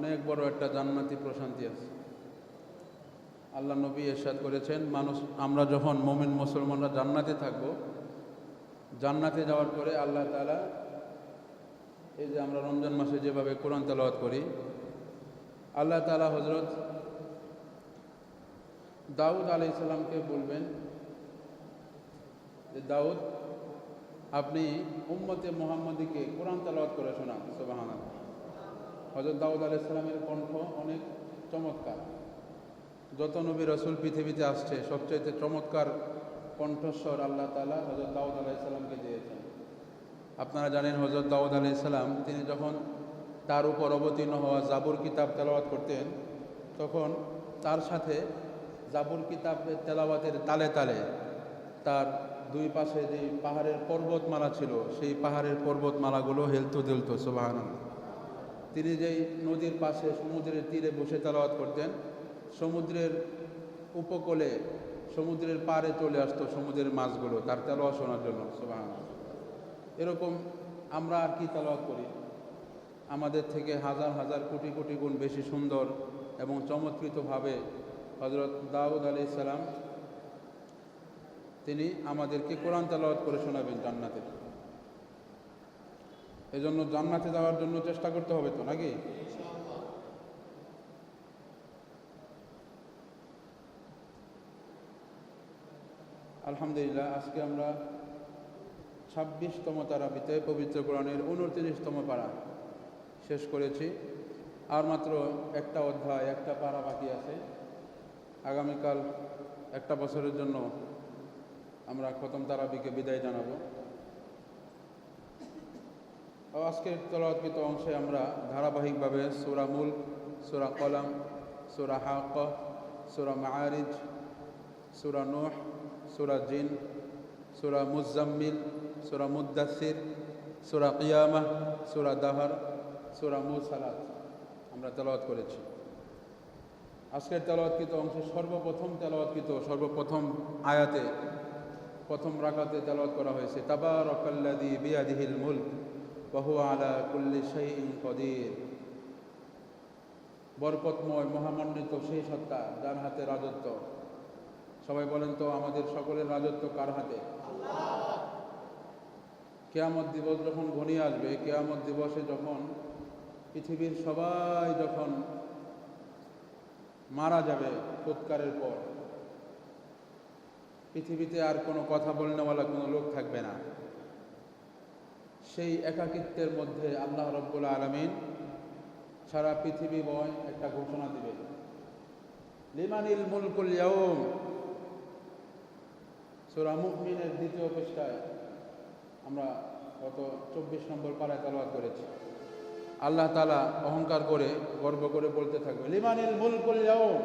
অনেক বড় একটা জান্নাতি প্রশান্তি আছে। আল্লাহ নবী এরশাদ করেছেন, মানুষ, আমরা যখন মমিন মুসলমানরা জান্নাতে থাকব, জান্নাতে যাওয়ার পরে আল্লাহ তাআলা এই যে আমরা রমজান মাসে যেভাবে কোরআন তেলাওয়াত করি, আল্লাহ তাআলা হজরত দাউদ আলি ইসলামকে বলবেন যে, দাউদ, আপনি উম্মতে মোহাম্মদীকে কোরআন তেলাওয়াত করে শোনান সুবাহান হজরত দাউদ আলি ইসলামের কণ্ঠ অনেক চমৎকার। যত নবী রসুল পৃথিবীতে আসছে সবচেয়ে চমৎকার কণ্ঠস্বর আল্লাহ তালা হজরত দাউদ আলাহ ইসলামকে দিয়েছেন। আপনারা জানেন হজরত দাউদ আলাহ ইসলাম তিনি যখন তার উপর অবতীর্ণ হওয়া জাবুর কিতাব তেলাওয়াত করতেন, তখন তার সাথে জাবুর কিতাবের তেলাওয়াতের তালে তালে তার দুই পাশে যে পাহাড়ের পর্বতমালা ছিল, সেই পাহাড়ের পর্বতমালাগুলো হেলতো দুলতো সুবাহান তিনি যেই নদীর পাশে সমুদ্রের তীরে বসে তালাওয়াত করতেন, সমুদ্রের উপকূলে, সমুদ্রের পাড়ে চলে আসতো সমুদ্রের মাছগুলো, তার তেলোয়া শোনার জন্য এরকম আমরা আর কি তেলোয়াত করি? আমাদের থেকে হাজার হাজার কোটি কোটি গুণ বেশি সুন্দর এবং চমৎকৃতভাবে হজরত দাউদ আলি সালাম, তিনি আমাদেরকে কোরআন তেলাওয়াত করে শোনাবেন জান্নাতে। এজন্য জান্নাতে যাওয়ার জন্য চেষ্টা করতে হবে তো, নাকি? আলহামদুলিল্লাহ, আজকে আমরা ছাব্বিশতম তারাবিতে পবিত্র কোরআনের উনত্রিশতম পাড়া শেষ করেছি। আর মাত্র একটা অধ্যায়, একটা পাড়া বাকি আছে। আগামীকাল একটা বছরের জন্য আমরা খতম তারাবিকে বিদায় জানাব। আজকের তলাৎকৃত অংশে আমরা ধারাবাহিকভাবে সুরা মুল, সুরা কলাম, সুরা হাক সুরা মায়ারিজ সুরা নোহ, সুরা জিন, সুরা মুজাম্মিল সুরা মুদাসির সুরা কিয়ামা সুরা দাহার, সুরা মুসালাত আমরা তেলাওয়াত করেছি। আজকের তেলাওয়াতকৃত অংশে সর্বপ্রথম তেলাওয়াতকৃত, সর্বপ্রথম আয়াতে, প্রথম রাকাতে তেলাওয়াত করা হয়েছে। তাবারাকাল্লাযী বিয়াদিহিল মুলক। হুয়া আলা কুল্লি শাইইন কদির। বরকতময় মহামণ্ডিত সেই সত্তা যার হাতে রাজত্ব। সবাই বলেন তো, আমাদের সকলের রাজত্ব কার হাতে? কেয়ামত দিবস যখন ঘনিয়ে আসবে, কেয়ামত দিবসে যখন পৃথিবীর সবাই যখন মারা যাবে ফুৎকারের পর, পৃথিবীতে আর কোনো কথা বলনেওয়ালা কোনো লোক থাকবে না। সেই একাকিত্বের মধ্যে আল্লাহ রব্বুল আলমিন সারা পৃথিবী বয় একটা ঘোষণা দিবে লিমানিল মুলকুল ইয়াউম। সুরা মুকমিনের দ্বিতীয় পৃষ্ঠায় আমরা গত চব্বিশ নম্বর পাড়ায় তালাবাদ করেছি। আল্লাহ তালা অহংকার করে, গর্ব করে বলতে থাকবে, লিমানিল মুলকুল ইয়াউম।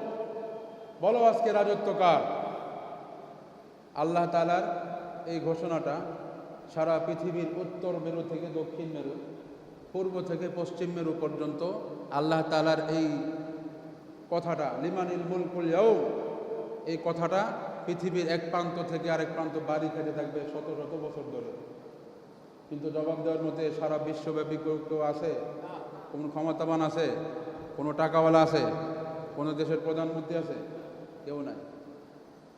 বলো আজকে রাজত্ব কার? আল্লাহ তালার এই ঘোষণাটা সারা পৃথিবীর উত্তর মেরু থেকে দক্ষিণ মেরু, পূর্ব থেকে পশ্চিম মেরু পর্যন্ত আল্লাহ তালার এই কথাটা, লিমানিল মুলকুল ইয়াউম, এই কথাটা পৃথিবীর এক প্রান্ত থেকে আরেক প্রান্ত বাড়ি খেতে থাকবে শত শত বছর ধরে। কিন্তু জবাব দেওয়ার মধ্যে সারা বিশ্বব্যাপী কেউ কেউ আছে, কোনো ক্ষমতাবান আছে, কোনো টাকাওয়ালা আছে, কোনো দেশের প্রধানমন্ত্রী আছে, কেউ নাই।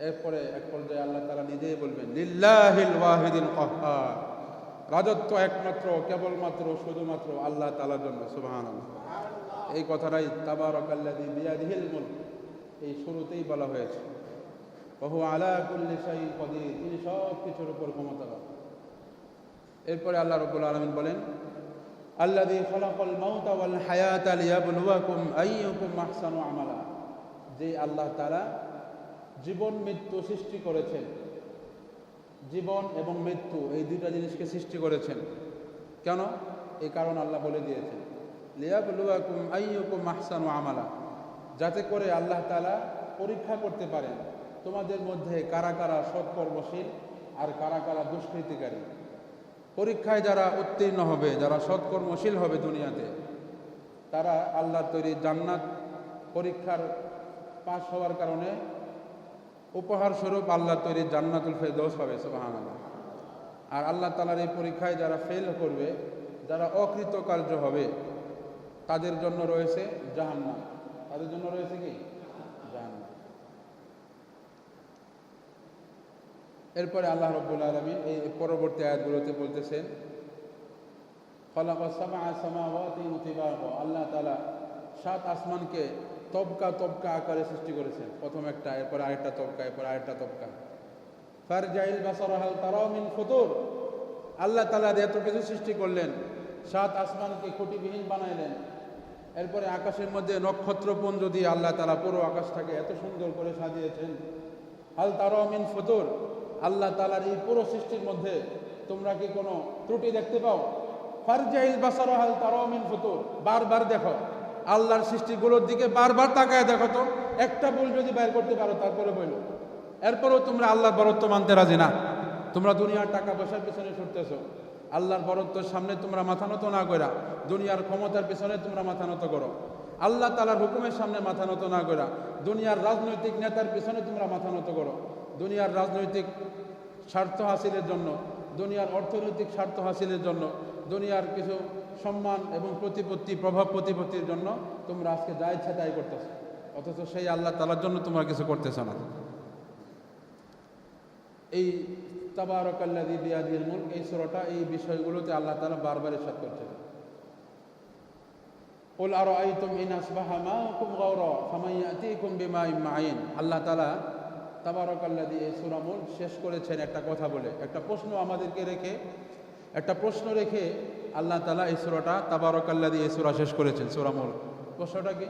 এরপরে এক পর্যায়ে আল্লাহ তারা নিজেই বলবেন, লিল্লাহিল ওয়াহিদিল কহ্হার রাজত্ব একমাত্র, কেবলমাত্র, শুধুমাত্র আল্লাহ তালার জন্য সুবহান এই কথাটাই তাবারকাল্লাযী বিয়াদিহিল মুলক এই শুরুতেই বলা হয়েছে। বহু আলা কুল্লি শাই কদির, তিনি সব কিছুর উপর ক্ষমতাবান। এরপরে আল্লাহ রব্বুল আলমিন বলেন আল্লাহ খালাকাল মাউতা ওয়াল হায়াতা লিয়াবলুয়াকুম আইয়ুকুম আহসানু আমালা। যে আল্লাহ তাআলা জীবন, মৃত্যু সৃষ্টি করেছেন। জীবন এবং মৃত্যু এই দুইটা জিনিসকে সৃষ্টি করেছেন। কেন? এই কারণ আল্লাহ বলে দিয়েছেন। লিয়াবলুয়াকুম আইয়ুকুম আমালা। যাতে করে আল্লাহ তালা পরীক্ষা করতে পারেন তোমাদের মধ্যে কারা কারা সৎকর্মশীল আর কারা কারা দুষ্কৃতিকারী। পরীক্ষায় যারা উত্তীর্ণ হবে, যারা সৎকর্মশীল হবে দুনিয়াতে, তারা আল্লাহ তৈরি জান্নাত পরীক্ষার পাশ হওয়ার কারণে উপহার স্বরূপ আল্লাহ তৈরি জান্নাতুল ফেরদৌস পাবে সুবাহান আর আল্লাহ তালার এই পরীক্ষায় যারা ফেল করবে, যারা অকৃতকার্য হবে, তাদের জন্য রয়েছে জাহান্নাম। তাদের জন্য রয়েছে কি? জাহান্নাম। এরপরে আল্লাহ রব্বুল আলমিন এই পরবর্তী আয়াতগুলোতে বলতেছেন ফলাফা সামা সামাওয়াতি মুতিবাহ আল্লাহ তালা সাত আসমানকে তবকা তবকা আকারে সৃষ্টি করেছেন প্রথম একটা, এরপর আরেকটা তবকা, এরপর আরেকটা তবকা। ফার জাইল বাসরাহাল তারাও মিন ফতুর। আল্লাহ তালা এত কিছু সৃষ্টি করলেন। সাত আসমানকে খুঁটিবিহীন বানাইলেন। এরপরে আকাশের মধ্যে নক্ষত্রপুঞ্জ দিয়ে আল্লাহ তালা পুরো আকাশটাকে এত সুন্দর করে সাজিয়েছেন। হাল তারাও মিন ফতুর। আল্লাহ তালার এই পুরো সৃষ্টির মধ্যে তোমরা কি কোনো ত্রুটি দেখতে পাও? ফারজাইল বাসারাহাল তারাও মিন ফতুর। বারবার দেখো। আল্লাহর সৃষ্টিগুলোর দিকে বারবার তাকায় দেখো তো, একটা ভুল যদি বাইর করতে পারো, তারপরে বইল। এরপরেও তোমরা আল্লাহর বরত্ব মানতে রাজি না। তোমরা দুনিয়ার টাকা পয়সার পিছনে ছুটতেছ। আল্লাহর বরত্বর সামনে তোমরা মাথা নত না করা দুনিয়ার ক্ষমতার পিছনে তোমরা মাথা নত করো। আল্লাহ তালার হুকুমের সামনে মাথা নত না করা দুনিয়ার রাজনৈতিক নেতার পিছনে তোমরা মাথা নত করো। দুনিয়ার রাজনৈতিক স্বার্থ হাসিলের জন্য, দুনিয়ার অর্থনৈতিক স্বার্থ হাসিলের জন্য, দুনিয়ার কিছু সম্মান এবং প্রতিপত্তি প্রভাব প্রতিপত্তির জন্য তোমরা আজকে যা ইচ্ছা তাই করতেছো অথচ সেই আল্লাহ তালার জন্য তোমরা কিছু করতেছ না এই তাবারকাল্লাদি বিয়াদিল মুলক এই সুরাটা এই বিষয়গুলোতে আল্লাহ তালা বারবার ইরশাদ করছেন قل أرأيتم إن أصبح ماؤكم غورا فمن يأتيكم بماء معين আল্লাহ তাআলা তাবারকাল্লাদি এই সূরা মুলক শেষ করেছেন একটা কথা বলে একটা প্রশ্ন আমাদেরকে রেখে একটা প্রশ্ন রেখে আল্লাহ তালা এই সুরাটা তাবারকাল্লা দিয়ে এই সুরা শেষ করেছেন সুরামল প্রশ্নটা কি?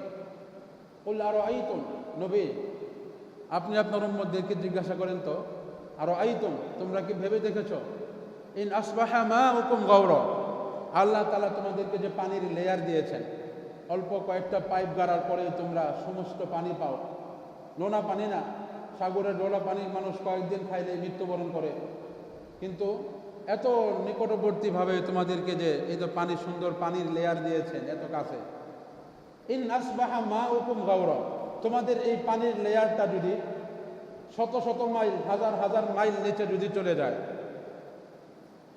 বললে আরও আইতম নবী, আপনি আপনার মধ্যে জিজ্ঞাসা করেন তো আরও আইতম তোমরা কি ভেবে দেখেছ? ইন আসবাহা মা হুকুম গৌর আল্লাহ তালা তোমাদেরকে যে পানির লেয়ার দিয়েছেন, অল্প কয়েকটা পাইপ গাড়ার পরে তোমরা সমস্ত পানি পাও। নোনা পানি না, সাগরের ডোলা পানি মানুষ কয়েকদিন খাইলে মৃত্যুবরণ করে। কিন্তু এত নিকটবর্তীভাবে তোমাদেরকে যে এই যে পানি সুন্দর পানির লেয়ার দিয়েছেন এত কাছে। ইন আসবাহা মা হুকুম গৌর তোমাদের এই পানির লেয়ারটা যদি শত শত মাইল, হাজার হাজার মাইল নিচে যদি চলে যায়।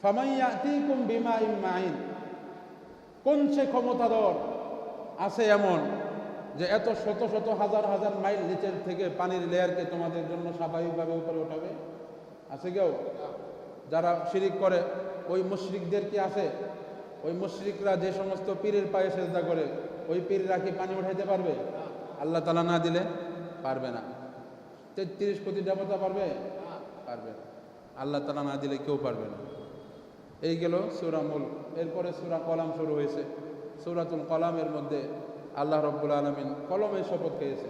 ফামাইয়াতিকুম বিমা ইমাইন কোন সে ক্ষমতাধর আছে এমন যে এত শত শত হাজার হাজার মাইল নিচের থেকে পানির লেয়ারকে তোমাদের জন্য স্বাভাবিকভাবে উপরে ওঠাবে? আছে কেউ? যারা শিরিক করে, ওই মুশরিকদের কি আছে? ওই মুশরিকরা যে সমস্ত পীরের পায়ে সেজদা করে, ওই পীররা কি পানি উঠাইতে পারবে? আল্লাহ তালা না দিলে পারবে না। তেত্রিশ কোটি দেবতা পারবে? পারবে না। আল্লাহ তালা না দিলে কেউ পারবে না। এই গেল সুরা মূল। এরপরে সুরা কলাম শুরু হয়েছে। সুরাতুল কলামের মধ্যে আল্লাহ রব্বুল আলমিন কলমের শপথ খেয়েছে।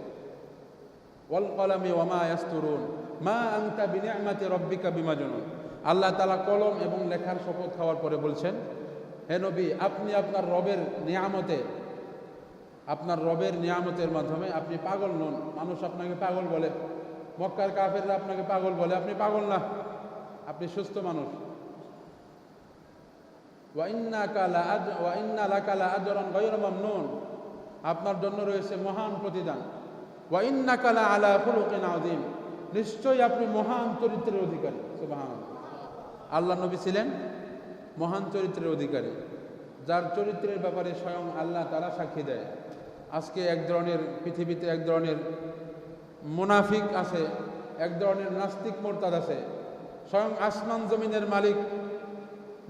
ওয়াল কলামি ওয়ামা ইয়াস্তুরুন। মা আংতা বিনিয়ামাতি রব্বিকা বিমাজনুন। আল্লাহ তালা কলম এবং লেখার শপথ খাওয়ার পরে বলছেন, হে নবী, আপনি আপনার রবের নিয়ামতে, আপনার রবের নিয়ামতের মাধ্যমে আপনি পাগল নন। মানুষ আপনাকে পাগল বলে, মক্কার কাফেররা আপনাকে পাগল বলে, আপনি পাগল না, আপনি সুস্থ মানুষ। আপনার জন্য রয়েছে মহান প্রতিদান। ওয়াইন্না কালা আলা ফুলুকিন আদিম নিশ্চয়ই আপনি মহান চরিত্রের অধিকারী। সুবাহান আল্লাহ নবী ছিলেন মহান চরিত্রের অধিকারী, যার চরিত্রের ব্যাপারে স্বয়ং আল্লাহ তারা সাক্ষী দেয়। আজকে এক ধরনের, পৃথিবীতে এক ধরনের মুনাফিক আছে, এক ধরনের নাস্তিক মোরতাদ আছে। স্বয়ং আসমান জমিনের মালিক,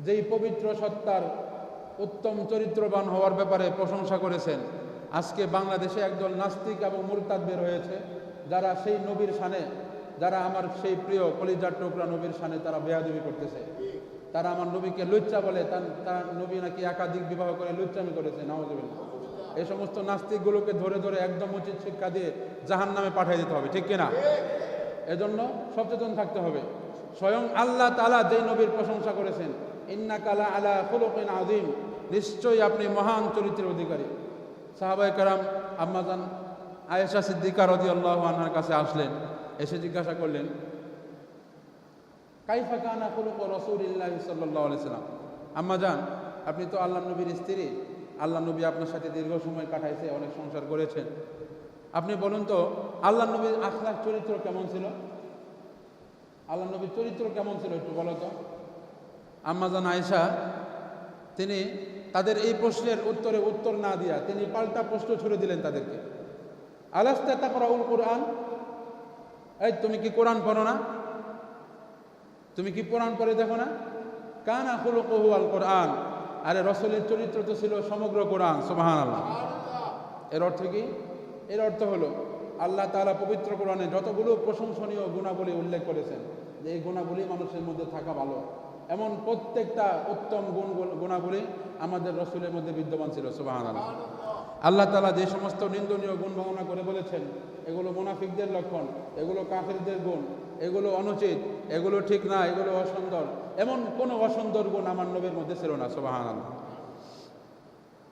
যেই পবিত্র সত্তার উত্তম চরিত্রবান হওয়ার ব্যাপারে প্রশংসা করেছেন। আজকে বাংলাদেশে একদল নাস্তিক এবং মুরতাদ বের হয়েছে, যারা সেই নবীর সানে যারা আমার সেই প্রিয় কলিজার টোকরা নবীর সানে তারা বেয়াদবি করতেছে। তারা আমার নবীকে লুচ্চা বলে, তার নবী নাকি একাধিক বিবাহ করে লুচ্চামি করেছে নাওয়াজবিল্লা এই সমস্ত নাস্তিকগুলোকে ধরে ধরে একদম উচিত শিক্ষা দিয়ে জাহান নামে পাঠিয়ে দিতে হবে, ঠিক কিনা? এজন্য সচেতন থাকতে হবে। স্বয়ং আল্লাহ তালা যে নবীর প্রশংসা করেছেন ইন্না কালা আলা ফুলকিন আদিম নিশ্চয়ই আপনি মহান চরিত্রের অধিকারী। সাহাবাই কারাম আম্মাজান আয়েশা সিদ্দিকা রদি আল্লাহ আনহার কাছে আসলেন। এসে জিজ্ঞাসা করলেন, কাইফা কানা ফুলুক রসুলিল্লাহ সাল্লাহ আলাইসাল্লাম আম্মাজান আপনি তো আল্লাহ নবীর স্ত্রী। আল্লাহ নবী আপনার সাথে দীর্ঘ সময় কাটাইছে, অনেক সংসার করেছেন। আপনি বলুন তো, আল্লাহ নবীর আখলাখ চরিত্র কেমন ছিল? আল্লাহ নবীর চরিত্র কেমন ছিল একটু বলো তো? আম্মাজান আয়েশা, তিনি তাদের এই প্রশ্নের উত্তরে উত্তর না দিয়া তিনি পাল্টা প্রশ্ন ছুড়ে দিলেন তাদেরকে। আলাস্তা তাকরাউল কোরআন? এই, তুমি কি কোরআন পড়ো না? তুমি কি কোরআন পড়ে দেখো না? কানা খুলুকহু আল কোরআন। আরে রসলের চরিত্র তো ছিল সমগ্র কোরআন সুবাহান আল্লাহ এর অর্থ কি? এর অর্থ হলো, আল্লাহ তাআলা পবিত্র কোরআনে যতগুলো প্রশংসনীয় গুণাবলী উল্লেখ করেছেন, যে এই গুণাবলী মানুষের মধ্যে থাকা ভালো। এমন প্রত্যেকটা উত্তম গুণ, গুণাবলী আমাদের রসুলের মধ্যে বিদ্যমান ছিল সুবাহান আল্লাহ আল্লাহ তালা যে সমস্ত নিন্দনীয় গুণ বর্ণনা করে বলেছেন, এগুলো মুনাফিকদের লক্ষণ, এগুলো কাফেরদের গুণ, এগুলো অনুচিত, এগুলো ঠিক না, এগুলো অসুন্দর, এমন কোনো অসুন্দর গুণ আমার নবীর মধ্যে ছিল না সোবাহান আল্লাহ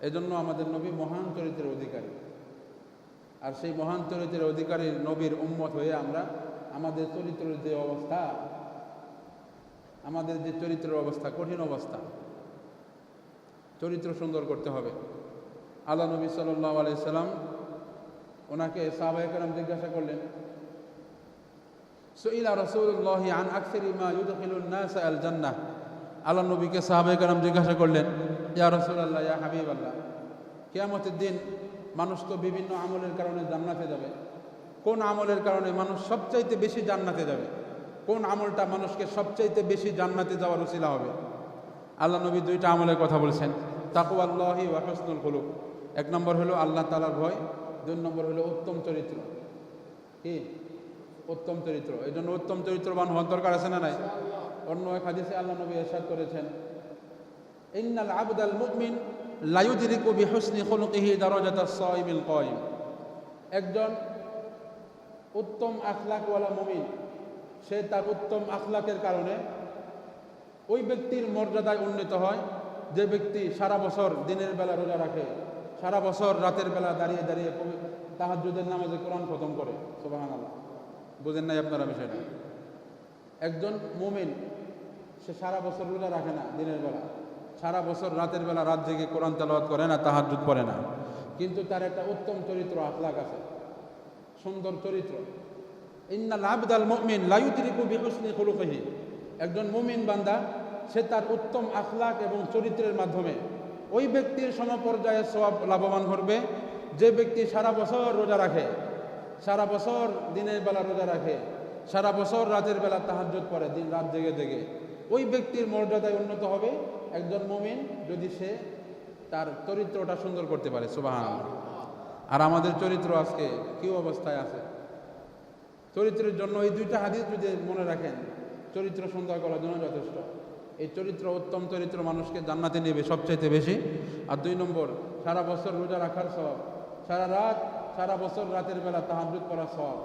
এজন্য আমাদের নবী মহান চরিত্রের অধিকারী। আর সেই মহান চরিত্রের অধিকারী নবীর উম্মত হয়ে আমরা আমাদের চরিত্রের যে অবস্থা, আমাদের যে চরিত্রের অবস্থা, কঠিন অবস্থা, চরিত্র সুন্দর করতে হবে। আল্লাহ নবী সাল্লাহ আলাইসাল্লাম ওনাকে সাহবাহাম জিজ্ঞাসা করলেন, সইলা রসুল্লাহ আন আকসের ইমা ইউদখিলুন্নাস আল জান্নাহ? আল্লাহ নবীকে সাহাবাহাম জিজ্ঞাসা করলেন, ইয়া রসুল্লাহ ইয়া হাবিব আল্লাহ কেয়ামতের দিন মানুষ তো বিভিন্ন আমলের কারণে জান্নাতে যাবে। কোন আমলের কারণে মানুষ সবচাইতে বেশি জান্নাতে যাবে? কোন আমলটা মানুষকে সবচাইতে বেশি জান্নাতে যাওয়ার উচিলা হবে? আল্লাহ নবী দুইটা আমলের কথা বলছেন তাকু আল্লাহি ওয়াহসনুল হলুক এক নম্বর হলো আল্লাহ তালার ভয়, দুই নম্বর হলো উত্তম চরিত্র। কি? উত্তম চরিত্র। এই জন্য উত্তম চরিত্রবান হওয়ার দরকার আছে না নাই? অন্য এক হাদিসে আল্লাহ নবী এরশাদ করেছেন, ইন্নাল আবদাল মুমিন লায়ুদরিকু বিহুসনি খুলুকিহি দারাজাতাস সাইমিল কায়িম একজন উত্তম আখলাকওয়ালা মুমিন, সে তার উত্তম আখলাকের কারণে ওই ব্যক্তির মর্যাদায় উন্নীত হয়, যে ব্যক্তি সারা বছর দিনের বেলা রোজা রাখে। সারা বছর রাতের বেলা দাঁড়িয়ে দাঁড়িয়ে তাহাজুদের নামাজে কোরআন খতম করে সোবাহান আল্লাহ বুঝেন নাই আপনারা বিষয়টা? একজন মুমিন, সে সারা বছর রোজা রাখে না দিনের বেলা। সারা বছর রাতের বেলা রাত জেগে কোরআন তেলাওয়াত করে না তাহাজুদ পড়ে না। কিন্তু তার একটা উত্তম চরিত্র, আখলাক আছে। সুন্দর চরিত্র। ইন্না লাবদাল মুমিন লায়ুতরিকু বিহুসনি খুলুকিহি। একজন মুমিন বান্দা, সে তার উত্তম আখলাক এবং চরিত্রের মাধ্যমে ওই ব্যক্তির সমপর্যায়ে সব লাভবান করবে। যে ব্যক্তি সারা বছর রোজা রাখে, সারা বছর দিনের বেলা রোজা রাখে, সারা বছর রাতের বেলা তাহাজ্জুদ পড়ে, দিন রাত জেগে জেগে, ওই ব্যক্তির মর্যাদায় উন্নত হবে একজন মুমিন যদি সে তার চরিত্রটা সুন্দর করতে পারে সুবাহান আর আমাদের চরিত্র আজকে কি অবস্থায় আছে? চরিত্রের জন্য এই দুইটা হাদিস যদি মনে রাখেন, চরিত্র সুন্দর করার জন্য যথেষ্ট। এই চরিত্র, উত্তম চরিত্র মানুষকে জান্নাতে নেবে সবচাইতে বেশি। আর দুই নম্বর, সারা বছর রোজা রাখার সব সারা রাত, সারা বছর রাতের বেলা তাহাজুদ করা সব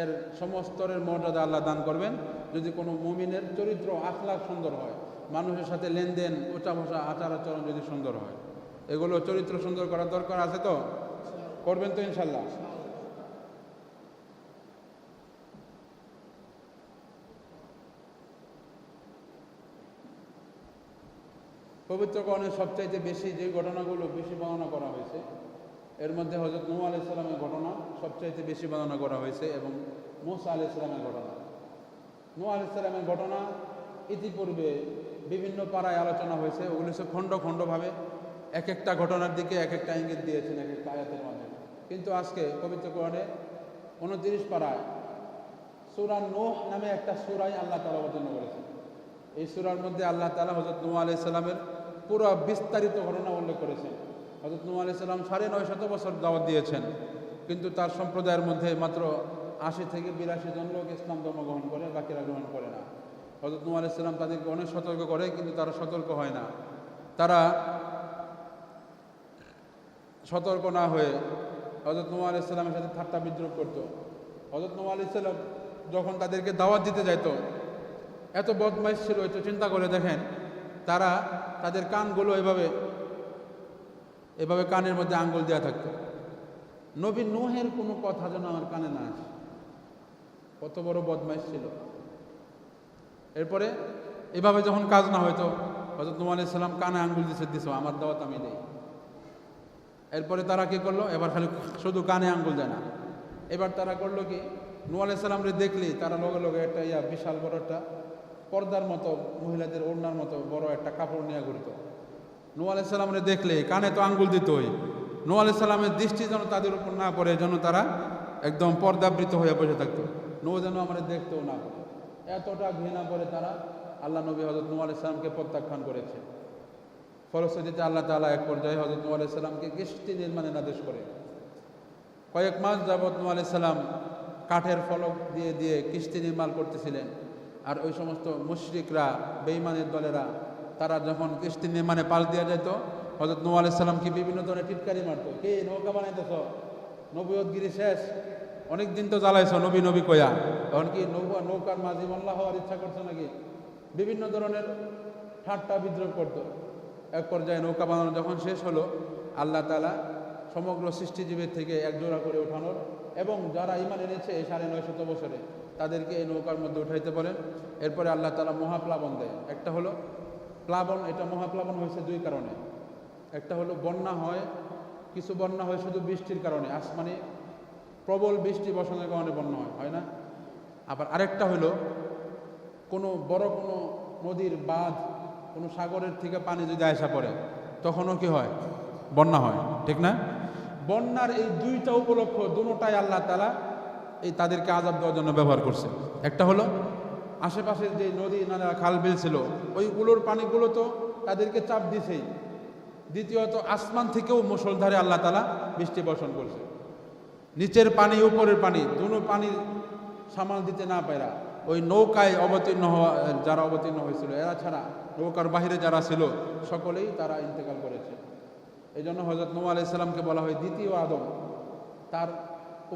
এর সমস্তরের মর্যাদা আল্লাহ দান করবেন। যদি কোনো মুমিনের চরিত্র, আখলাখ সুন্দর হয়, মানুষের সাথে লেনদেন ওচা বসা আচার আচরণ যদি সুন্দর হয়, এগুলো চরিত্র সুন্দর করার দরকার আছে তো? করবেন তো ইনশাল্লাহ? পবিত্রকরণের সবচাইতে বেশি যে ঘটনাগুলো বেশি বর্ণনা করা হয়েছে, এর মধ্যে হজরত নৌ আলি ইসলামের ঘটনা সবচাইতে বেশি বর্ণনা করা হয়েছে এবং মোসা আলি ইসলামের ঘটনা। নৌ আলি ইসলামের ঘটনা ইতিপূর্বে বিভিন্ন পাড়ায় আলোচনা হয়েছে, ওগুলো সে খণ্ড খণ্ডভাবে এক একটা ঘটনার দিকে এক একটা ইঙ্গিত দিয়েছেন এক একটা আয়াতের মাধ্যমে কিন্তু আজকে পবিত্র কোরআনে উনত্রিশ পাড়ায় সুরা নোহ নামে একটা সুরাই আল্লাহ তালা অবতীর্ণ করেছেন। এই সুরার মধ্যে আল্লাহ তালা হজরত নু আলি সাল্লামের পুরো বিস্তারিত ঘটনা উল্লেখ করেছেন। হজরত নু আলি সাল্লাম সাড়ে নয় শত বছর দাওয়াত দিয়েছেন। কিন্তু তার সম্প্রদায়ের মধ্যে মাত্র আশি থেকে বিরাশি জন লোক ইসলাম ধর্ম গ্রহণ করে বাকিরা গ্রহণ করে না। হজরত নু আলি সাল্লাম তাদেরকে অনেক সতর্ক করে, কিন্তু তারা সতর্ক হয় না। তারা সতর্ক না হয়ে হজরত নু আলি সাল্লামের সাথে ঠাট্টা বিদ্রুপ করতো। হজরত নু আলি সাল্লাম যখন তাদেরকে দাওয়াত দিতে যাইত, এত বদমাইশ ছিল চিন্তা করে দেখেন, তারা তাদের কানগুলো এভাবে এভাবে কানের মধ্যে আঙ্গুল দেওয়া থাকতো। নবী নোহের কোনো কথা যেন আমার কানে না আসে। কত বড় বদমাইশ ছিল। এরপরে এভাবে যখন কাজ না হয়তো হজরত নুয়া সাল্লাম কানে আঙ্গুল দিছে, দিছ, আমার দাওয়াত আমি দেই। এরপরে তারা কি করল? এবার খালি শুধু কানে আঙ্গুল দেয় না। এবার তারা করল কি? নুয়া সাল্লামরে দেখলি, তারা লগে লগে একটা ইয়া, বিশাল বড় একটা পর্দার মতো, মহিলাদের ওড়নার মতো বড় একটা কাপড় নিয়ে ঘুরত। নু আলাইসাল্লামের দেখলে, কানে তো আঙ্গুল দিতই। নু আলাইসাল্লামের দৃষ্টি যেন তাদের উপর না পড়ে, যেন তারা একদম পর্দাবৃত হয়ে বসে থাকতো। নৌ যেন আমাদের দেখতেও না এতটা ঘৃণা করে তারা আল্লাহ নবী হজরত নু আলাইসাল্লামকে প্রত্যাখ্যান করেছে। ফলশ্রুতিতে আল্লাহ তালা এক পর্যায়ে হজরত নু আলাইসাল্লামকে কিস্তি নির্মাণের আদেশ করে। কয়েক মাস যাবৎ নু আলাইসাল্লাম কাঠের ফলক দিয়ে দিয়ে কিস্তি নির্মাণ করতেছিলেন। আর ওই সমস্ত মুশরিকরা বেইমানের দলেরা, তারা যখন কিস্তি নির্মাণে পাল দেওয়া যেত হজরত নু আলাইসাল্লামকে বিভিন্ন ধরনের টিটকারি মারতো। কে নৌকা বানাইতেছ? নবীয়তগিরি শেষ। অনেক দিন তো জ্বালাইছ নবী নবী কয়া তখন কি নৌকা, নৌকার মাঝি মাল্লা হওয়ার ইচ্ছা করছ নাকি? বিভিন্ন ধরনের ঠাট্টা বিদ্রোহ করতো। এক পর্যায়ে নৌকা বানানো যখন শেষ হলো, আল্লাহ তালা সমগ্র সৃষ্টিজীবীর থেকে একজোড়া করে ওঠানোর এবং যারা ইমান এনেছে সাড়ে নয় শত বছরে তাদেরকে এই নৌকার মধ্যে উঠাইতে পারেন এরপরে আল্লাহ তালা মহাপ্লাবন দেয়। একটা হলো প্লাবন, এটা মহাপ্লাবন হয়েছে দুই কারণে। একটা হলো বন্যা হয়, কিছু বন্যা হয় শুধু বৃষ্টির কারণে, আসমানে প্রবল বৃষ্টি বসানোর কারণে বন্যা হয় হয় না? আবার আরেকটা হলো কোনো বড় কোনো নদীর বাঁধ, কোনো সাগরের থেকে পানি যদি আসা পড়ে, তখনও কি হয়? বন্যা হয়, ঠিক না? বন্যার এই দুইটা উপলক্ষ, দুটাই আল্লাহ তালা এই তাদেরকে আজাব দেওয়ার জন্য ব্যবহার করছে। একটা হলো আশেপাশের যে নদী নালা, খাল বিল ছিল ওইগুলোর পানিগুলো তো তাদেরকে চাপ দিছেই। দ্বিতীয়ত, আসমান থেকেও মুসলধারে আল্লাহ তালা বৃষ্টি বর্ষণ করছে। নিচের পানি, উপরের পানি, দুনো পানি সামাল দিতে না পায়রা ওই নৌকায় অবতীর্ণ হওয়া, যারা অবতীর্ণ হয়েছিল, এরা ছাড়া নৌকার বাহিরে যারা ছিল, সকলেই তারা ইন্তেকাল করেছে। এই জন্য হজরত নৌ আলাইসাল্লামকে বলা হয় দ্বিতীয় আদম। তার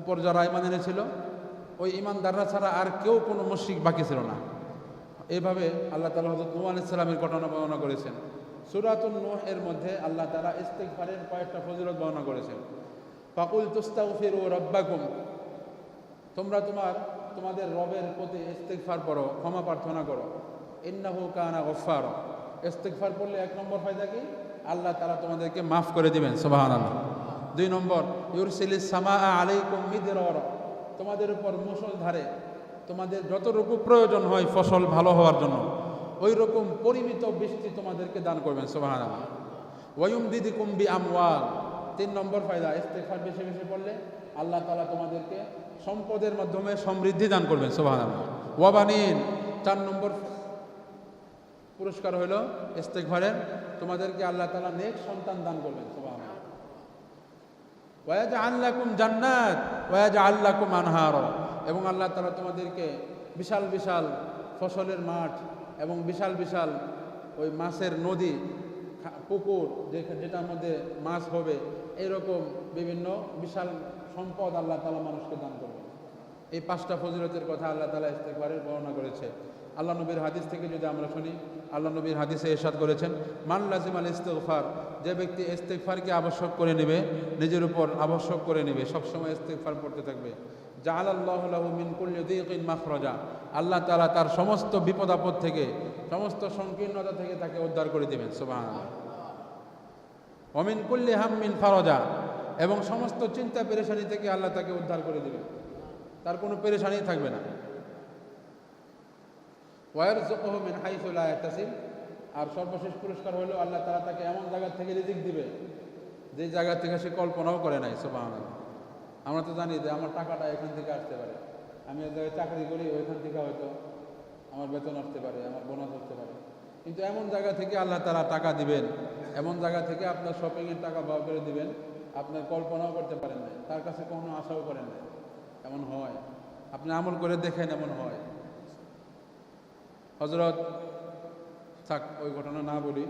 উপর যারা ইমান এনেছিল, ওই ইমানদাররা ছাড়া আর কেউ কোনো মুশরিক বাকি ছিল না। এইভাবে আল্লাহ তালা হজরত নৌ আলাইসাল্লামের ঘটনা বর্ণনা করেছেন। সুরাতুল নোহ এর মধ্যে আল্লাহ তালা ইস্তেকফারের কয়েকটা ফজিলত বর্ণনা করেছেন। ফাকুল তুস্তাগফিরু রব্বাকুম, তোমরা তোমার, তোমাদের রবের প্রতি ইস্তেকফার করো ক্ষমা প্রার্থনা করো। ইন্নাহু কানা গফফার ইস্তেকফার করলে এক নম্বর ফায়দা কি? আল্লাহ তারা তোমাদেরকে মাফ করে দিবেন, সুবহানাল্লাহ। দুই নম্বর ইউরসিলিস সামা আলাইকুম মিদরার, তোমাদের উপর মুসল ধারে, তোমাদের যতটুকু প্রয়োজন হয় ফসল ভালো হওয়ার জন্য, ওই রকম পরিমিত বৃষ্টি তোমাদেরকে দান করবেন, সুবহানাল্লাহ। ওয়ুম দিদি কুম্বি আমওয়াল তিন নম্বর ফায়দা ইস্তেকফার বেশি বেশি পড়লে আল্লাহ তালা তোমাদেরকে সম্পদের মাধ্যমে সমৃদ্ধি দান করবেন, সুবহানাল্লাহ। ওয়াবানিন চার নম্বর পুরস্কার হলো ইস্তেকফারের তোমাদেরকে আল্লাহ তালা নেক সন্তান দান করবেন ওয়াজ আল্লাকুম জান্নাত ওয়াজ আল্লাকুম আনহার। এবং আল্লাহ তালা তোমাদেরকে বিশাল বিশাল ফসলের মাঠ এবং বিশাল বিশাল ওই মাছের নদী পুকুর যেটার মধ্যে মাছ হবে, এরকম বিভিন্ন বিশাল সম্পদ আল্লাহ তালা মানুষকে দান করবে। এই পাঁচটা ফজিলতের কথা আল্লাহ তালা ইস্তেকবারের বর্ণনা করেছে। আল্লাহ নবীর হাদিস থেকে যদি আমরা শুনি, আল্লাহ নবীর হাদিসে এরশাদ করেছেন, মান লাজিম আল ইস্তেকফার যে ব্যক্তি ইস্তেকফারকে আবশ্যক করে নেবে, নিজের উপর আবশ্যক করে নেবে, সবসময় ইস্তেকফার পড়তে থাকবে। জাহাল আল্লাহ মিন কুল্লি দিকিন মাখরজা। আল্লাহ তালা তার সমস্ত বিপদ আপদ থেকে, সমস্ত সংকীর্ণতা থেকে তাকে উদ্ধার করে দেবেন সুবাহ অমিন কুল্লি হাম্মিন ফারজা। এবং সমস্ত চিন্তা পেরেশানি থেকে আল্লাহ তাকে উদ্ধার করে দেবেন। তার কোনো পেরেশানি থাকবে না। ওয়ার মিন হাইসুল্লাহ তাসিম আর সর্বশেষ পুরস্কার হলো আল্লাহ তারা তাকে এমন জায়গা থেকে রিজিক দিবে যে জায়গা থেকে সে কল্পনাও করে নাই সুবাহ আমরা তো জানি যে আমার টাকাটা এখান থেকে আসতে পারে। আমি এক জায়গায় চাকরি করি, ওইখান থেকে হয়তো আমার বেতন আসতে পারে, আমার বোনাস আসতে পারে। কিন্তু এমন জায়গা থেকে আল্লাহ তারা টাকা দিবেন, এমন জায়গা থেকে আপনার শপিংয়ের টাকা বার করে দিবেন, আপনার কল্পনাও করতে পারেন না তার কাছে কখনো আশাও করেন না এমন হয়। আপনি আমল করে দেখেন, এমন হয়। হজরত থাক, ওই ঘটনা না বলি।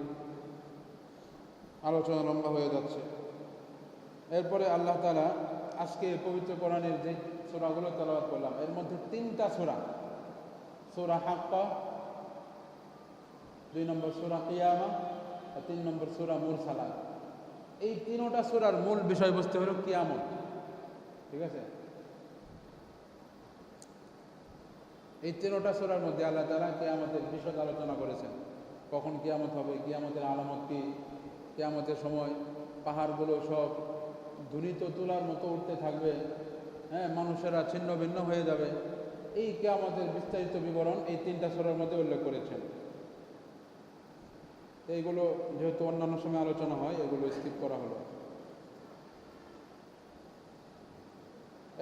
আলোচনা লম্বা হয়ে যাচ্ছে। এরপরে আল্লাহ তালা আজকে পবিত্র কোরআনের যে সোরাগুলো তেলাওয়াত করলাম, এর মধ্যে তিনটা সোরা। সোরা হাক্কা, দুই নম্বর সোরা কিয়ামা আর তিন নম্বর সোরা মুরসালা। এই তিনোটা সোরার মূল বিষয়বস্তু হলো কিয়ামত। ঠিক আছে? এই তিনোটা সোরার মধ্যে আল্লাহ তালা কেয়ামতের বিশদ আলোচনা করেছেন। কখন কেয়ামত হবে, কেয়ামতের আলামত কি? কেয়ামতের সময় পাহাড়গুলো সব ধুনিত তুলার মতো উঠতে থাকবে হ্যাঁ মানুষেরা ছিন্ন ভিন্ন হয়ে যাবে। এই কেয়ামতের বিস্তারিত বিবরণ এই তিনটা সোরার মধ্যে উল্লেখ করেছেন। এইগুলো যেহেতু অন্যান্য সময় আলোচনা হয়, এগুলো স্কিপ করা হলো।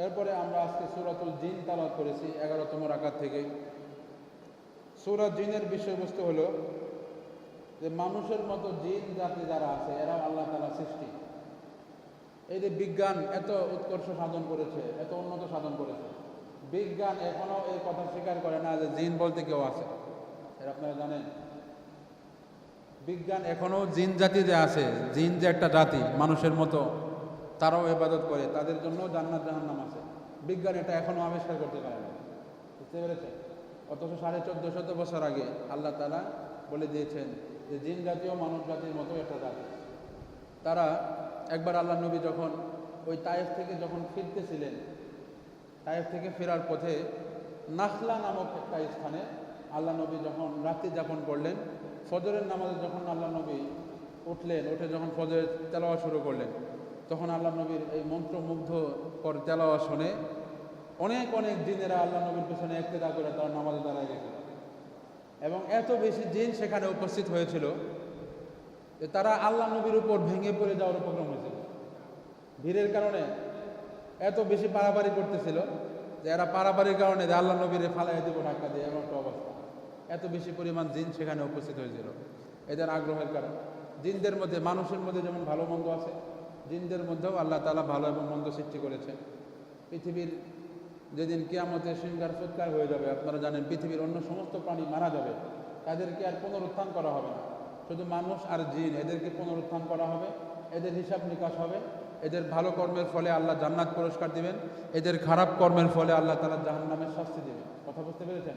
এরপরে আমরা আজকে সুরাতুল জিন তালাত করেছি, এগারোতম রাকাত থেকে। সুরাত জিনের বিষয়বস্তু হলো যে মানুষের মতো জিন জাতি যারা আছে এরাও আল্লাহ তালা সৃষ্টি। এই যে বিজ্ঞান এত উৎকর্ষ সাধন করেছে, এত উন্নত সাধন করেছে। বিজ্ঞান এখনও এই কথা স্বীকার করে না যে জিন বলতে কেউ আছে। এটা আপনারা জানেন? বিজ্ঞান এখনও জিন জাতি যে আছে, জিন যে একটা জাতি, মানুষের মতো, তারাও ইবাদত করে, তাদের জন্য জান্নাত জাহান্নাম আছে। বিজ্ঞান এটা এখনও আবিষ্কার করতে পারে না। বুঝতে পেরেছে অথচ সাড়ে চোদ্দ শত বছর আগে আল্লাহ তালা বলে দিয়েছেন যে জিন জাতীয় মানুষ জাতির মতো একটা জাতি। তারা একবার আল্লাহ নবী যখন ওই তায়েফ থেকে যখন ফিরতেছিলেন, তায়েফ থেকে ফেরার পথে নাখলা নামক একটা স্থানে আল্লাহ নবী যখন রাত্রি যাপন করলেন, ফজরের নামাজে যখন আল্লাহ নবী উঠলেন, উঠে যখন ফজরের তেলাওয়া শুরু করলেন, তখন আল্লাহ নবীর এই মন্ত্রমুগ্ধ কর তেলাওয়া শুনে অনেক অনেক দিনেরা আল্লাহ নবীর পেছনে একতেদা করে তারা নামাজে দাঁড়ায় গেছিল এবং এত বেশি জিন সেখানে উপস্থিত হয়েছিল যে তারা আল্লাহ নবীর উপর ভেঙে পড়ে যাওয়ার উপক্রম হয়েছিল। ভিড়ের কারণে এত বেশি পারাপারি করতেছিল যে এরা পারাপারির কারণে যে আল্লাহ নবীরে ফালাই দেবো ঢাকা দিয়ে, এমন একটা অবস্থা। এত বেশি পরিমাণ জিন সেখানে উপস্থিত হয়েছিল। এদের আগ্রহের কারণ। জিনদের মধ্যে, মানুষের মধ্যে যেমন ভালো মন্দ আছে, জিনদের মধ্যেও আল্লাহ তালা ভালো এবং মন্দ সৃষ্টি করেছে। পৃথিবীর যেদিন কিয়ামতের সিঙ্গার সৎকার হয়ে যাবে, আপনারা জানেন পৃথিবীর অন্য সমস্ত প্রাণী মারা যাবে, তাদেরকে আর পুনরুত্থান করা হবে না। শুধু মানুষ আর জিন, এদেরকে পুনরুত্থান করা হবে, এদের হিসাব নিকাশ হবে, এদের ভালো কর্মের ফলে আল্লাহ জান্নাত পুরস্কার দিবেন, এদের খারাপ কর্মের ফলে আল্লাহ তালা জাহান্নামের শাস্তি দেবেন। কথা বুঝতে পেরেছেন?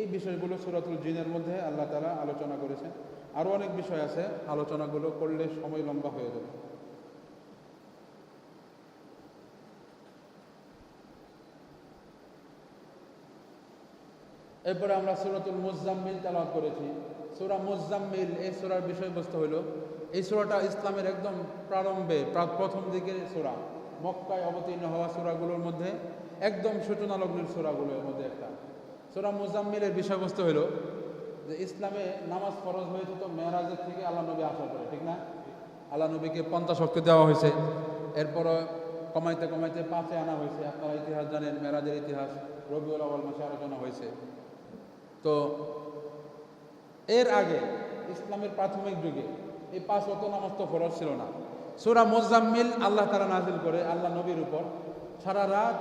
এই বিষয়গুলো সুরাতুল জিনের মধ্যে আল্লাহ তালা আলোচনা করেছেন। আরও অনেক বিষয় আছে, আলোচনাগুলো করলে সময় লম্বা হয়ে যাবে। এরপরে আমরা সুরাতুল মুজাম্মিল তালাত করেছি। সুরা মুজাম্মিল এই সুরার বিষয়বস্তু হলো, এই সুরাটা ইসলামের একদম প্রারম্ভে, প্রা- প্রথম দিকের সুরা, মক্কায় অবতীর্ণ হওয়া সুরাগুলোর মধ্যে, একদম সূচনালগ্নের সুরাগুলোর মধ্যে একটা। সুরা মুজাম্মিলের বিষয়বস্তু হলো যে ইসলামে নামাজ ফরজ হয়েছে তো মেয়েরাজের থেকে আল্লাহ নবী আসার পরে, ঠিক না? আল্লাহ নবীকে পঞ্চাশ শক্তি দেওয়া হয়েছে। এরপরও কমাইতে কমাইতে পাঁচে আনা হয়েছে। আপনারা ইতিহাস জানেন মেরাজের ইতিহাস, রবিউল আওয়াল মাসে আলোচনা হয়েছে। এর আগে ইসলামের প্রাথমিক যুগে এই পাঁচ অত নামাজ তো ফরজ ছিল না। সুরা মোজাম্মিল আল্লাহ তারা নাজিল করে আল্লাহ নবীর উপর সারা রাত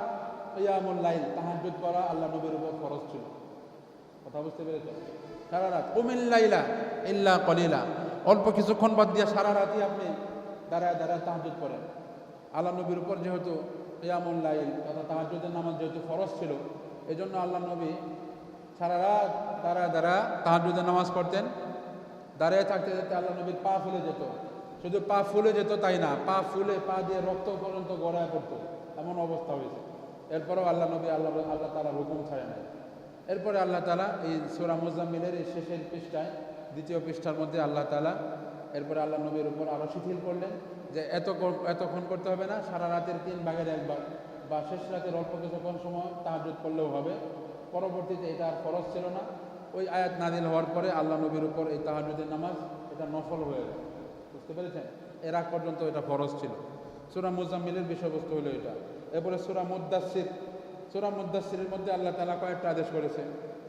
ইয়ামুল লাইল তাহাজুদ করা আল্লাহ নবীর উপর ফরজ ছিল। কথা বুঝতে পেরেছেন? সারা রাত। কুমিল্লাইলা ইল্লা কলিলা। অল্প কিছুক্ষণ বাদ দিয়ে সারা রাতই আপনি দাঁড়ায় দাঁড়ায় তাহাজুদ করেন আল্লাহ নবীর উপর যেহেতু ইয়ামুল লাইল তথা তাহাজুদের নামাজ যেহেতু ফরজ ছিল এই জন্য আল্লাহ নবী সারা রাত দাঁড়ায় দাঁড়ায় তাহাজুদের নামাজ পড়তেন। দাঁড়িয়ে থাকতে থাকতে আল্লাহ নবীর পা ফুলে যেত। শুধু পা ফুলে যেত তাই না, পা ফুলে পা দিয়ে রক্ত পর্যন্ত গড়ায় পড়তো। এমন অবস্থা হয়েছে। এরপরেও আল্লাহ নবী আল্লাহ আল্লাহ তালা হুকুম ছাড়ে নাই। এরপরে আল্লাহ তালা এই সুরা মুজাম্মিলের এই শেষের পৃষ্ঠায়, দ্বিতীয় পৃষ্ঠার মধ্যে আল্লাহ তালা এরপরে আল্লাহ নবীর উপর আরও শিথিল করলেন যে এত এতক্ষণ করতে হবে না, সারা রাতের তিন ভাগের একবার বা শেষ রাতের অল্প কিছুক্ষণ সময় তাহাজুদ করলেও হবে। পরবর্তীতে এটা আর ফরজ ছিল না। ওই আয়াত নাদিল হওয়ার পরে আল্লাহ নবীর উপর এই তাহাজুদের নামাজ এটা নফল হয়ে গেল। বুঝতে পেরেছেন? এর আগ পর্যন্ত এটা ফরজ ছিল। সুরা মুজাম্মিলের বিষয়বস্তু হলো এটা। এরপরে সুরা মুদাসির সুরা মুদাসিরের মধ্যে আল্লাহ তালা কয়েকটা আদেশ করেছে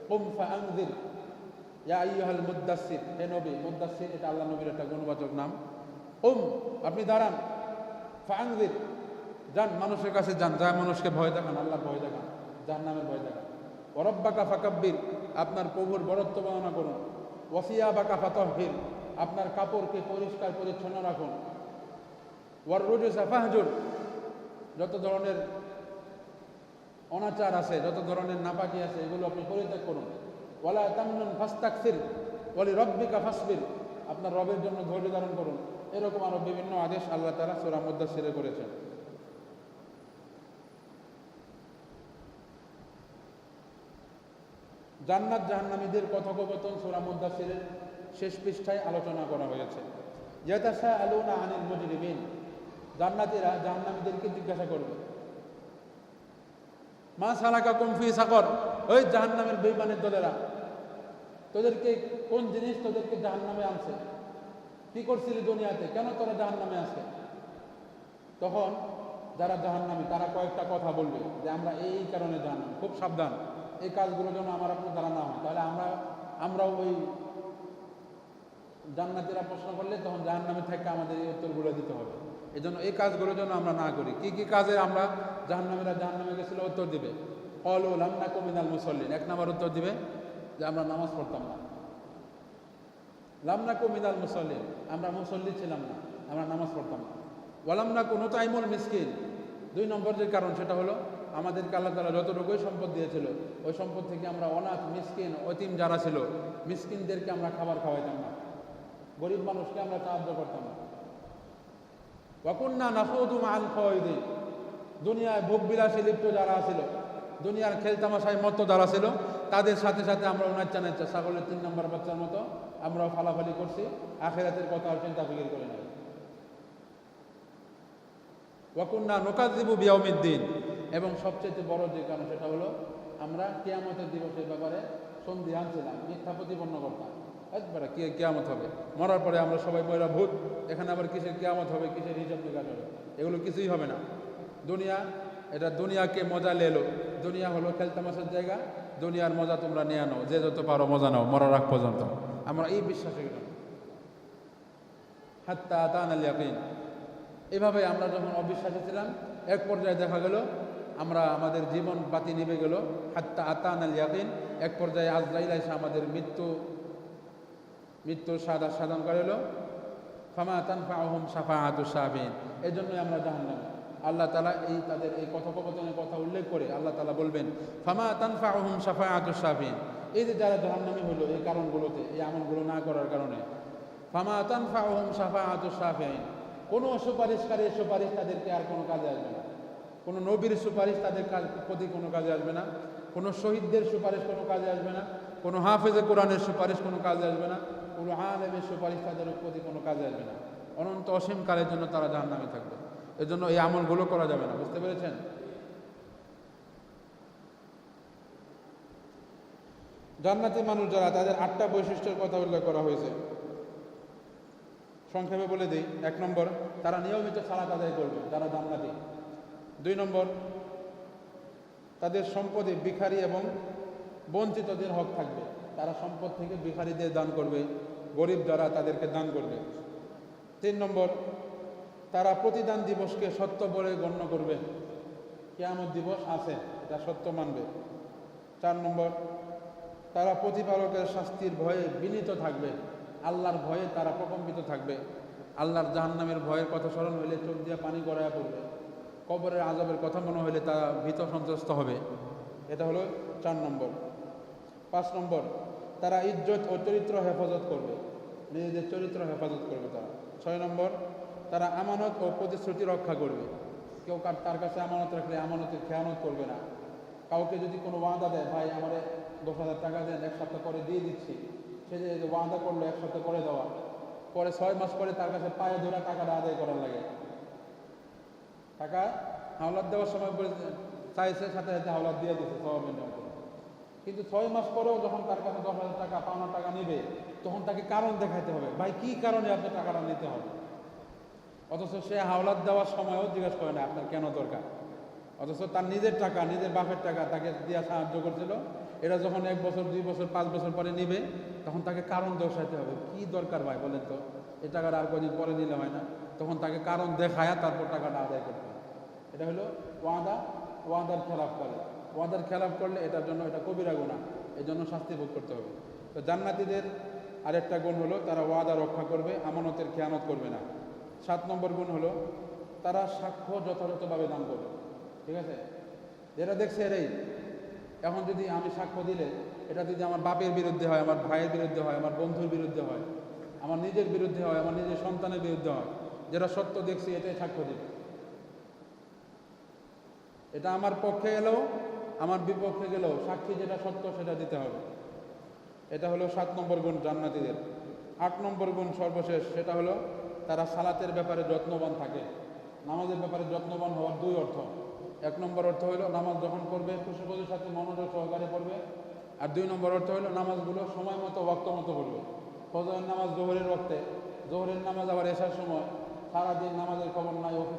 কুম ফাআনজির ইয়া আইয়ুহাল মুদাসির হে নবী মুদাসির এটা আল্লাহ নবীর একটা গুণবাচক নাম। উম আপনি দাঁড়ান। ফাআনজির যান, মানুষের কাছে যান। যা মানুষকে ভয় দেখান, আল্লাহর ভয় দেখান। যার নামে ভয় দেখান। ওরব্বাকা ফাকাব্বির, আপনার প্রভুর বরত্ব বর্ণনা করুন। ওয়াসিয়া বাকা ফাতহির আপনার কাপড়কে পরিষ্কার পরিচ্ছন্ন রাখুন। ওয়ার রুজুসা ফাহজুর, যত ধরনের অনাচার আছে, যত ধরনের নাপাকি আছে, এগুলো আপনি পরিত্যাগ করুন। ওয়ালা তামনুন ফাস্তাকসির ওয়ালি রব্বিকা ফাসবির, আপনার রবের জন্য ধৈর্য ধারণ করুন। এরকম আরও বিভিন্ন আদেশ আল্লাহ তারা সুরা মুদাসিরে করেছেন। জান্নাত জাহান্নামীদের কথোপকথন সুরা মুদাসিরের শেষ পৃষ্ঠায় আলোচনা করা হয়েছে। ইয়াতাসা আলুনা আনিল মুজরিমিন। জান্নাতীরা জাহান্নামীদেরকে জিজ্ঞাসা করবে, মা সালাকা কুমফি সাকর? ওই জাহান্নামের বেইমানের দলেরা, তোদেরকে কোন জিনিস তোদেরকে জাহান্নামে আনছে? কি করছিলি দুনিয়াতে? কেন তোরা জাহান নামে আসে তখন যারা জাহান্নামী, তারা কয়েকটা কথা বলবে যে, আমরা এই কারণে জাহান্নাম। খুব সাবধান। এই কাজগুলো যেন আমার আপনার দ্বারা না হয়। তাহলে আমরা, আমরাও ওই জান্নাতিরা প্রশ্ন করলে তখন জাহান্নামে থেকে আমাদের এই উত্তরগুলো দিতে হবে। এই জন্য এই কাজগুলো যেন আমরা না করি। কি কি কাজে আমরা জাহান্নামীরা জাহান্নামে গেছিল উত্তর দিবে? কল লামনা কমিনাল মুসল্লিন। এক নম্বর উত্তর দিবে যে আমরা নামাজ পড়তাম না। লামনা কমিনাল মুসল্লিন। আমরা মুসল্লি ছিলাম না। আমরা নামাজ পড়তাম না। ওয়ালামনা কোনো তাইমুল মিসকিন। দুই নম্বর যে কারণ সেটা হলো আমাদেরকে আল্লাহ তালা যতটুকুই সম্পদ দিয়েছিল, ওই সম্পদ থেকে আমরা অনাথ, মিসকিন, অতিম যারা ছিল, মিসকিনদেরকে আমরা খাবার খাওয়াইতাম না। গরিব মানুষকে আমরা সাহায্য করতাম না। ওয়াকুন্না নাফুদুম আল খয়দি দুনিয়ায় ভোগ বিলাসী লিপ্ত যারা ছিল, দুনিয়ার খেলতামাশায় মতো যারা ছিল, তাদের সাথে সাথে আমরা উনাচ্চা নাচ্চা, ছাগলের তিন নম্বর বাচ্চার মতো আমরাও ফালাফালি করছি, আখেরাতের কথা চিন্তা ফিকির করে নাই। ওয়াকুন্না নোকাজিবু বিয়াউমিদ্দিন এবং সবচেয়ে বড় যে কারণ সেটা হলো আমরা কেয়ামতের দিবসের ব্যাপারে সন্ধি আনছিলাম, মিথ্যা প্রতিপন্ন করতাম। একবারে কে, কেয়ামত হবে? মরার পরে আমরা সবাই ময়রা ভূত, এখানে আবার কিসের কেয়ামত হবে, কিসের হিসাব নিকাশ হবে? এগুলো কিছুই হবে না। দুনিয়া, এটা দুনিয়াকে মজা লেলো দুনিয়া হলো খেলতামাশের জায়গা, দুনিয়ার মজা তোমরা নিয়ে নাও। যে যত পারো মজা নাও, মরার আগ পর্যন্ত। আমরা এই বিশ্বাসে গেলাম। হাত্তা তান আল এভাবে আমরা যখন অবিশ্বাসে ছিলাম, এক পর্যায়ে দেখা গেল আমরা আমাদের জীবন বাতি নিভে গেল। হাত্তা আতান আল ইয়াকিন এক পর্যায়ে আজরাইল এসে আমাদের মৃত্যু, মৃত্যুর সাদা সাধন করে এলো। ফামা তানফা আহম সাফা আতু সাবিন এই জন্যই আমরা জাহান্নামে। আল্লাহ তালা এই তাদের এই কথোপকথনের কথা উল্লেখ করে আল্লাহ তালা বলবেন, ফামা তানফা আহম সাফা আতু সাবিন এই যে যারা জাহান্নামী হলো এই কারণগুলোতে, এই আমলগুলো না করার কারণে। ফামা তানফা আহম সাফা আতু সাফিন কোনো সুপারিশকারী সুপারিশ তাদেরকে আর কোনো কাজে আসবে না। কোনো নবীর সুপারিশ তাদের কাজ প্রতি কোনো কাজে আসবে না। কোনো শহীদদের সুপারিশ কোনো কাজে আসবে না। কোনো হাফেজে কোরআনের সুপারিশ কোনো কাজে আসবে না। কোনো আলেমের সুপারিশ তাদের প্রতি কোনো কাজে আসবে না। অনন্ত অসীম কালের জন্য তারা জাহান নামে থাকবে। এর জন্য এই আমলগুলো করা যাবে না। বুঝতে পেরেছেন? জান্নাতি মানুষ যারা, তাদের আটটা বৈশিষ্ট্যের কথা উল্লেখ করা হয়েছে। সংক্ষেপে বলে দিই, এক নম্বর, তারা নিয়মিত সালাত আদায় করবে, যারা জান্নাতি। দুই নম্বর, তাদের সম্পদে ভিখারি এবং বঞ্চিতদের হক থাকবে। তারা সম্পদ থেকে ভিখারিদের দান করবে, গরিব যারা তাদেরকে দান করবে। তিন নম্বর, তারা প্রতিদান দিবসকে সত্য বলে গণ্য করবে। কেয়ামত দিবস আছে, এটা সত্য মানবে। চার নম্বর, তারা প্রতিপালকের শাস্তির ভয়ে বিনীত থাকবে। আল্লাহর ভয়ে তারা প্রকম্পিত থাকবে। আল্লাহর জাহান্নামের ভয়ের কথা স্মরণ হইলে চোখ দিয়ে পানি গড়াইয়া পড়বে। কবরের আজবের কথা মনে হইলে তারা ভীত সন্ত্রস্ত হবে। এটা হলো চার নম্বর। পাঁচ নম্বর, তারা ইজ্জত ও চরিত্র হেফাজত করবে। নিজেদের চরিত্র হেফাজত করবে তারা। ছয় নম্বর, তারা আমানত ও প্রতিশ্রুতি রক্ষা করবে। কেউ তার কাছে আমানত রাখলে আমানতের খেয়ানত করবে না। কাউকে যদি কোনো ওয়াদা দেয়, ভাই, আমারে দশ হাজার টাকা দেন, এক সপ্তাহ করে দিয়ে দিচ্ছি। সে যে ওয়াদা করল, এক সপ্তাহ করে দেওয়া। পরে ছয় মাস পরে তার কাছে পায়ে ধরে টাকাটা আদায় করার লাগে। টাকা হাওলাত দেওয়ার সময় চাইছে, সাথে সাথে হাওলাত দিয়ে দিচ্ছে নিয়ম করে। কিন্তু ছয় মাস পরেও যখন তার কাছে দশ হাজার টাকা, পাওনা টাকা নেবে, তখন তাকে কারণ দেখাতে হবে। ভাই, কি কারণে আপনি টাকাটা নিতে হবে? অথচ সে হাওলাত দেওয়ার সময়ও জিজ্ঞেস করে না আপনার কেন দরকার? অথচ তার নিজের টাকা, নিজের বাপের টাকা তাকে দেওয়া সাহায্য করছিল। এটা যখন এক বছর, দুই বছর, পাঁচ বছর পরে নিবে, তখন তাকে কারণ দর্শাইতে হবে। কি দরকার ভাই, বলেন তো? এ টাকাটা আর কদিন পরে নিলে হয় না? তখন তাকে কারণ দেখায়া তারপর টাকাটা আদায় করতে এটা হলো ওয়াদা, ওয়াদার খেলাফ করে। ওয়াদার খেলাফ করলে এটার জন্য এটা কবিরা গুণা এই জন্য শাস্তি ভোগ করতে হবে। তো জান্নাতীদের আরেকটা গুণ হলো তারা ওয়াদা রক্ষা করবে, আমানতের খেয়ানত করবে না। সাত নম্বর গুণ হলো তারা সাক্ষ্য যথাযথভাবে দান করবে। ঠিক আছে? যেটা দেখছে এরাই। এখন যদি আমি সাক্ষ্য দিলে, এটা যদি আমার বাপের বিরুদ্ধে হয়, আমার ভাইয়ের বিরুদ্ধে হয়, আমার বন্ধুর বিরুদ্ধে হয়, আমার নিজের বিরুদ্ধে হয়, আমার নিজের সন্তানের বিরুদ্ধে হয়, যেটা সত্য দেখছি, এটাই সাক্ষ্য দিবে। এটা আমার পক্ষে এলেও আমার বিপক্ষে গেলেও সাক্ষী যেটা সত্য সেটা দিতে হবে। এটা হলো সাত নম্বর গুণ জান্নাতীদের। আট নম্বর গুণ সর্বশেষ, সেটা হলো তারা সালাতের ব্যাপারে যত্নবান থাকে। নামাজের ব্যাপারে যত্নবান হওয়ার দুই অর্থ। এক নম্বর অর্থ হলো নামাজ যখন পড়বে, খুশি খুশির সাথে মনোযোগ সহকারে পড়বে। আর দুই নম্বর অর্থ হলো নামাজগুলো সময় মতো, ওয়াক্ত মতো পড়বে। ফজরের নামাজ জোহরের ওয়াক্তে জোহরের নামাজ আবার এসার সময়। সারাদিন নামাজের খবর নাই, অফিস